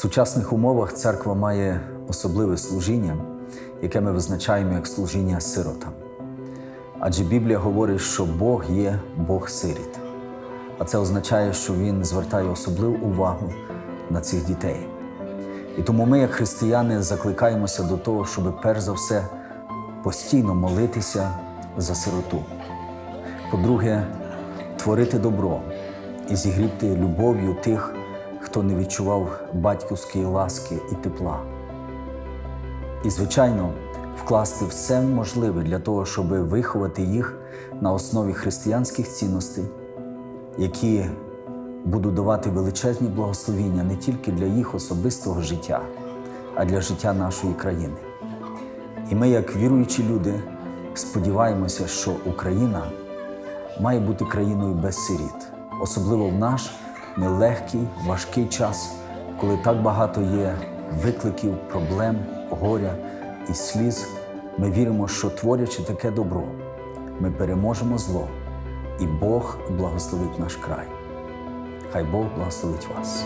сучасних умовах церква має особливе служіння, яке ми визначаємо як служіння сиротам. Адже Біблія говорить, що Бог є Бог сиріт. А це означає, що Він звертає особливу увагу на цих дітей. І тому ми, як християни, закликаємося до того, щоб перш за все постійно молитися за сироту. По-друге, творити добро і зігріти любов'ю тих, хто не відчував батьківської ласки і тепла. І, звичайно, вкласти все можливе для того, щоб виховати їх на основі християнських цінностей, які будуть давати величезні благословіння не тільки для їх особистого життя, а для життя нашої країни. І ми, як віруючі люди, сподіваємося, що Україна має бути країною без сиріт, особливо в наш нелегкий, важкий час, коли так багато є викликів, проблем, горя і сліз. Ми віримо, що творячи таке добро, ми переможемо зло, і Бог благословить наш край. Хай Бог благословить вас.